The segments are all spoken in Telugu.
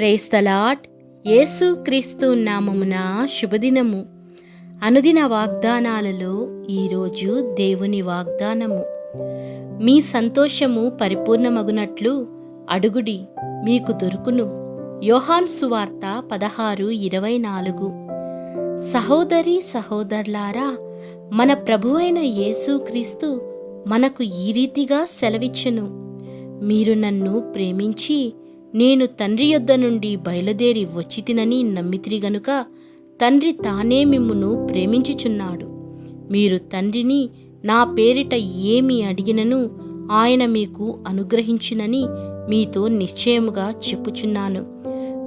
ప్రేస్తలాట్ యేసు క్రీస్తు నామమున శుభదినము. అనుదిన వాగ్దానాలలో ఈరోజు దేవుని వాగ్దానము. మీ సంతోషము పరిపూర్ణమగునట్లు అడుగుడి మీకు దొరుకును. యోహాన్ సువార్త పదహారు ఇరవై నాలుగు. సహోదరి సహోదరులారా మన ప్రభువైన యేసుక్రీస్తు మనకు ఈ రీతిగా సెలవిచ్చెను. మీరు నన్ను ప్రేమించి నేను తండ్రి యొద్ద నుండి బయలుదేరి వచ్చితినని నమ్మితిరి గనుక తండ్రి తానే మిమ్మును ప్రేమించుచున్నాడు. మీరు తండ్రిని నా పేరిట ఏమి అడిగినను ఆయన మీకు అనుగ్రహించునని మీతో నిశ్చయముగా చెప్పుచున్నాను.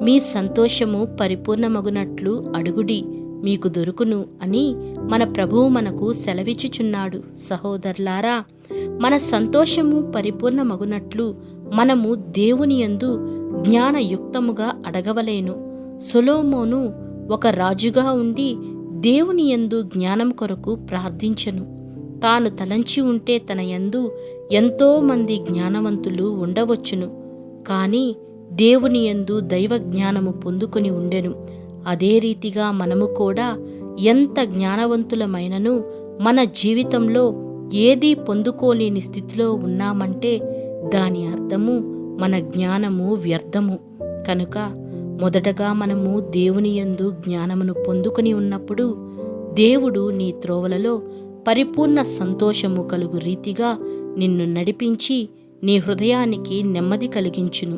మీ సంతోషము పరిపూర్ణమగునట్లు అడుగుడి మీకు దొరుకును అని మన ప్రభువు మనకు సెలవిచ్చుచున్నాడు. సహోదరులారా మన సంతోషము పరిపూర్ణమగునట్లు మనము దేవుని యందు జ్ఞానయుక్తముగా అడగవలేను. సొలోమోను ఒక రాజుగా ఉండి దేవుని యందు జ్ఞానం కొరకు ప్రార్థించెను. తాను తలంచి ఉంటే తన యందు ఎంతోమంది జ్ఞానవంతులు ఉండవచ్చును. కానీ దేవుని యందు దైవ జ్ఞానము పొందుకొని ఉండెను. అదే రీతిగా మనము కూడా ఎంత జ్ఞానవంతులమైనను మన జీవితంలో ఏదీ పొందుకోలేని స్థితిలో ఉన్నామంటే దాని అర్థము మన జ్ఞానము వ్యర్థము. కనుక మొదటగా మనము దేవుని యందు జ్ఞానమును పొందుకొని ఉన్నప్పుడు దేవుడు నీ త్రోవలలో పరిపూర్ణ సంతోషము కలుగు రీతిగా నిన్ను నడిపించి నీ హృదయానికి నెమ్మది కలిగించును.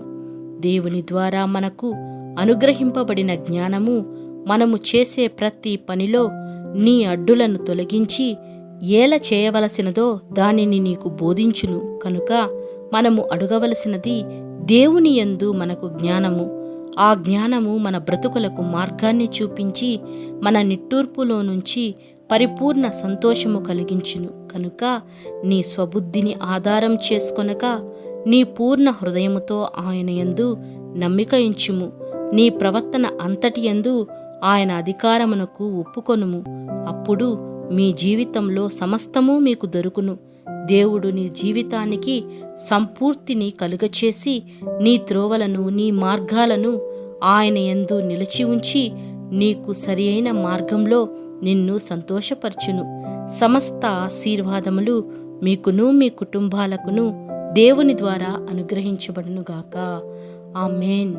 దేవుని ద్వారా మనకు అనుగ్రహింపబడిన జ్ఞానము మనము చేసే ప్రతి పనిలో నీ అడ్డులను తొలగించి ఏల చేయవలసినదో దానిని నీకు బోధించును. కనుక మనము అడగవలసినది దేవుని యందు మనకు జ్ఞానము. ఆ జ్ఞానము మన బ్రతుకులకు మార్గాన్ని చూపించి మన నిట్టూర్పులో నుంచి పరిపూర్ణ సంతోషము కలిగించును. కనుక నీ స్వబుద్ధిని ఆధారం చేసుకొనక నీ పూర్ణ హృదయముతో ఆయన యందు నమ్మిక ఇంచుము నీ ప్రవర్తన అంతటి యందు ఆయన అధికారమునకు ఒప్పుకొనుము. అప్పుడు మీ జీవితంలో సమస్తము మీకు దొరుకును. దేవుడు నీ జీవితానికి సంపూర్తిని కలుగచేసి నీ త్రోవలను నీ మార్గాలను ఆయన యందు నిలిచి ఉంచి నీకు సరియైన మార్గంలో నిన్ను సంతోషపరచును. సమస్త ఆశీర్వాదములు మీకును మీ కుటుంబాలకును దేవుని ద్వారా అనుగ్రహించబడునుగాక. ఆమెన్.